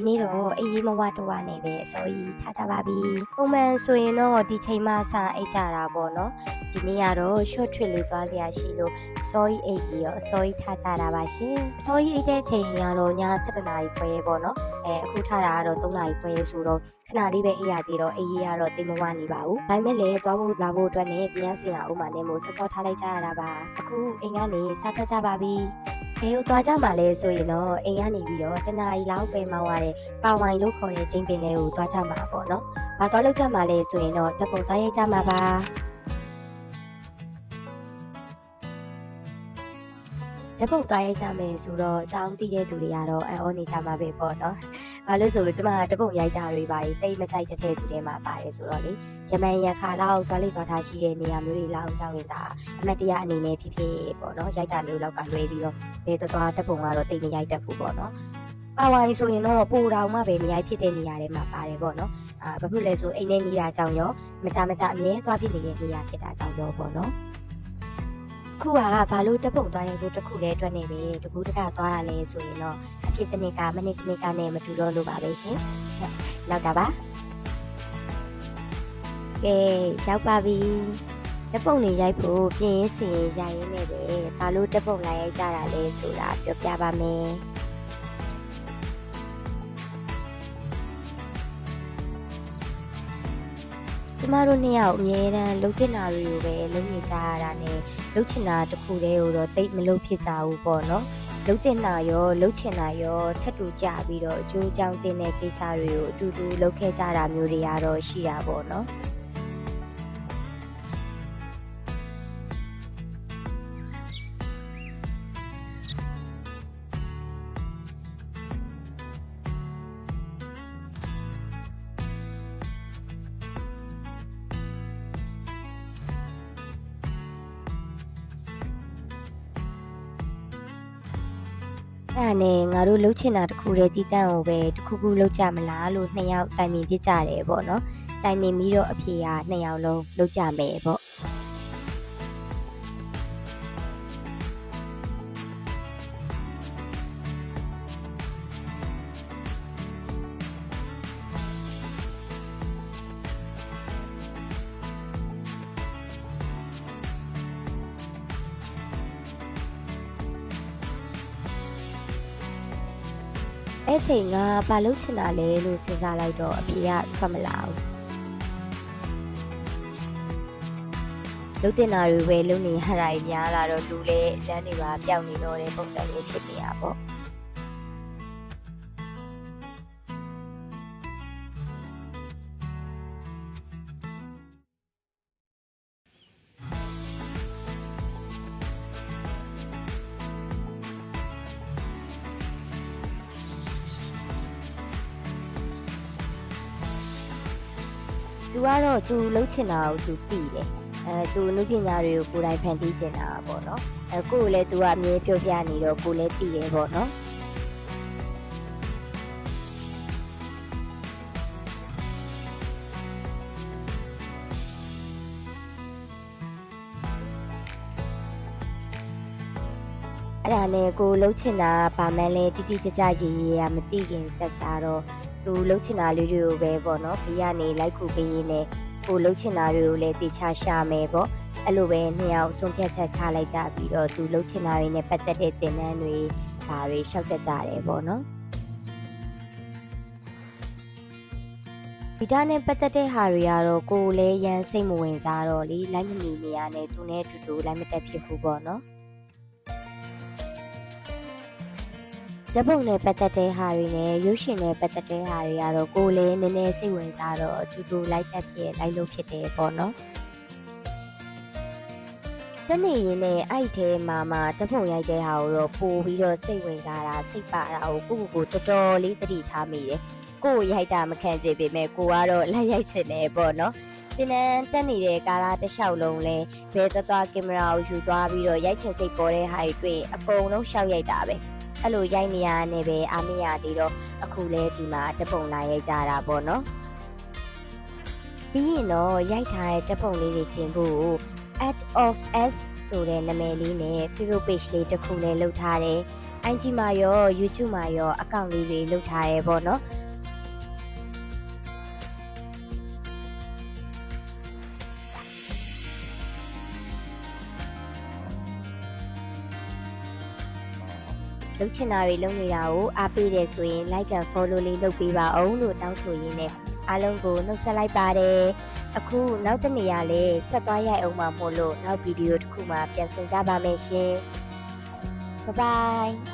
ဒီနေ့တော့အေးရေးမဝတော့ဝနဲ့ပဲအစောကြီးထားကြပါပြီပုံမှန်ဆိုရင်တော့ဒီချိန်မှစအိတ်ကြတာပေါ့နော်ဒီနေ့ကတော့ short trip လေးသွားစရာရှိလို့အစောကြီးအိတ်ပြီးတော့အစောကြီးထားကြတာပါရှင်အစောကြီးအိတ်တဲ့ချိန်ကတော့ည7:00နာရီခွဲပေါ့နော်အဲအခုထားတာကတော့3:00နာရီခွဲဆိုတော့ ခဏလေးပဲအိပ်ရသေးတော့အေးရေးကတော့တိမ်မဝနေပါဘူးဒါပေမဲ့လည်းသွားဖို့လာဖို့အတွက်နဲ့ပြန်စရာဥမာနဲ့မို့ဆော့ဆော့ထားလိုက်ကြရတာပါအခုအိမ်ကနေစားထွက်ကြပါပြီဘယ်ကိုသွားကြမှာလဲဆိုရင်တော့အိမ်ကနေပြီးတော့တနားရီလောက်ပဲမောင်းရတဲ့ပါဝိုင်လို့ခေါ်တဲ့တင်းပင်လေးကိုသွားကြမှာပေါ့နော်။ဘာသွားလို့ကြမှာလဲဆိုရင်တော့တပ်ပုံသွားရိုက်ကြမှာပါ။တပ်ပုံသွားရိုက်ကြမယ်ဆိုတော့အကြောင်းသိတဲ့သူတွေကတော့အံ့ဩနေကြမှာပဲပေါ့နော်။ ဘာလို့ဆိုကျမတပ်ပုံရိုက်တာတွေပါတိတ်မကြိုက်တဲ့တဲ့သူတွေမှာပါတယ်ဆိုတော့လေရမန်ရခါလောက်သွားလိသွားထားရှိတဲ့နေရာမျိုးတွေလောက်ရောက်နေတာအမတ်တရားအနေနဲ့ဖြစ်ဖြစ်ပေါ့နော်ရိုက်တာမျိုးလောက်ကလွဲပြီးတော့ဘယ်တော့တော့တက်ပုံကတော့တိတ်မရိုက်တတ်ဘူးပေါ့နော်။ပါဝိုင်ဆိုရင်တော့ပူတောင်မှပဲမရိုက်ဖြစ်တဲ့နေရာတွေမှာပါတယ်ပေါ့နော်။အာဘာဖြစ်လဲဆိုအိမ်ထဲနေတာကြောင့်ရောမကြမကြအမြဲသွားဖြစ်နေတဲ့နေရာဖြစ်တာကြောင့်ရောပေါ့နော်။ ခုကဘာလို့တက်ပုံသွားရိုက်ဖို့တစ်ခုလဲအတွက်နေပဲတကူတကသွားရလဲဆိုရင်တော့အဖြစ်တစ်နေ့ကမနေ့တစ်နေ့ကနဲ့မတူတော့လို့ပါပဲရှင်။လောက်တာပါ။ကဲရောက်ပါပြီ။တက်ပုံလေးရိုက်ဖို့ပြင်ရင်းစင်ရိုက်ရင်းနဲ့ပဲဘာလို့တက်ပုံလိုက်ရိုက်ကြတာလဲဆိုတာပြောပြပါမယ်။ကျမတို့နှစ်ယောက်အမြဲတမ်းလှုပ်တင်တာတွေကိုပဲလုပ်နေကြရတာနဲ့ လှုပ်ချင်တာတစ်ခုတည်းကိုတော့တိတ်မလုပ်ဖြစ်ကြဘူးပေါ့နော်။လှုပ်တင်တာရောလှုပ်ချင်တာရောထပ်တူကြပြီးတော့အကျိုးအကြောင်းတင်တဲ့ကိစ္စတွေကိုအတူတူလုပ်ခဲ့ကြတာမျိုးတွေကတော့ရှိတာပေါ့နော်။ အဲ့ဒါနဲ့ငါတို့လှုပ်ချင်တာတစ်ခုတည်းတည်တံ့ကိုပဲတစ်ခုခုလှုပ်ကြမလားလို့နှစ်ယောက်တိုင်ပင်ပြကြတယ်ပေါ့နော်တိုင်ပင်ပြီးတော့အဖေကနှစ်ယောက်လုံးလှုပ်ကြမယ်ပေါ့ အဲ့ချိန်ကဘာလှုပ်ချင်တာလဲလို့စဉ်းစားလိုက်တော့အဖေကထွက်မလာဘူးလှုပ်တင်တာတွေပဲလှုပ်နေရတာကြီးများလာတော့လူလေအတန်းတွေပါပျောက်နေတော့တဲ့ပုံစံမျိုးဖြစ်နေတာပေါ့ သူကတော့သူလှုပ်ချင်တာကိုသူသိတယ်အဲသူအနုပညာတွေကိုကိုယ်တိုင်ဖန်တီးချင်တာပေါ့နော်အဲကိုယ်ကိုလည်းသူကအမြဲပြောပြနေတော့ကိုယ်လည်းသိတယ်ပေါ့နော်အဲ့ဒါနဲ့ကိုယ်လှုပ်ချင်တာဗာမှန်းလဲတိတိကျကျရည်ရည်ရမသိခင်ဆက်ကြတော့ သူလှုပ်ချင်တာလေးတွေကိုပဲပေါ့နော်ဘေးကနေလိုက်ခုပေးရင်းနဲ့ကိုလှုပ်ချင်တာတွေကိုလည်းတေချာရှာမယ်ပေါ့အဲ့လိုပဲနှစ်ယောက်ဆုံးဖြတ်ချက်ချလိုက်ကြပြီးတော့သူလှုပ်ချင်တာတွေနဲ့ပတ်သက်တဲ့တင်နန်းတွေဒါတွေရှောက်တက်ကြတယ်ပေါ့နော်ဒီတာနဲ့ပတ်သက်တဲ့ဟာတွေကတော့ကိုယ်လည်းရန်စိတ်မဝင်စားတော့လေလိုက်မမီနေရနဲ့သူနဲ့အတူတူလိုက်မတက်ဖြစ်ဘူးပေါ့နော် ဓာတ်ပုံနဲ့ပတ်သက်တဲ့ဟာတွေနဲ့ရုပ်ရှင်နဲ့ပတ်သက်တဲ့ဟာတွေကတော့ကိုယ်လည်းနည်းနည်းစိတ်ဝင်စားတော့အတူတူလိုက်တက်ဖြစ်လိုက်လို့ဖြစ်တယ်ပေါ့နော်တနေ့ရင်နဲ့အဲ့ထဲမှာမှဓာတ်ပုံရိုက်တဲ့ဟာကိုတော့ပို့ပြီးတော့စိတ်ဝင်စားတာစိတ်ပါတာကိုကိုကိုကိုတော်တော်လေးသတိထားမိတယ်ကိုကိုရိုက်တာမခံချင်ပေမဲ့ကိုကတော့လက်ရိုက်ချင်တယ်ပေါ့နော်တင်နန်းတက်နေတဲ့ကာလာတစ်လျှောက်လုံးလဲဘဲသွားသွားကင်မရာကိုယူသွားပြီးတော့ရိုက်ချင်စိတ်ပေါ်တဲ့ဟာတွေတွေ့အကုန်လုံးရှောက်ရိုက်တာပဲ အဲ့လိုရိုက်နေရနေပဲအာမရသေးတော့အခုလဲဒီမှာတပုံလာရိုက်ကြတာပေါ့နော်ပြီးရင်တော့ရိုက်ထားတဲ့တပုံလေးတွေတင်ဖို့ at of s ဆိုတဲ့နာမည်လေးနဲ့ Facebook page လေးတစ်ခုလည်းလုပ်ထားတယ် IG မှာရော YouTube မှာရောအကောင့်လေးတွေလုပ်ထားရဲပေါ့နော် လှုပ်ချင်တာတွေလုပ်နေတာကိုအားပေးတယ်ဆိုရင် like and follow လေးလုပ်ပေးပါအောင်လို့တောင်းဆိုရင်းနဲ့အားလုံးကိုနှုတ်ဆက်လိုက်ပါတယ်အခုနောက်တစ်နေရာလေးဆက်သွားရိုက်အောင်မှာမို့လို့နောက်ဗီဒီယိုတစ်ခုမှပြန်ဆင်ကြပါမယ်ရှင် Bye bye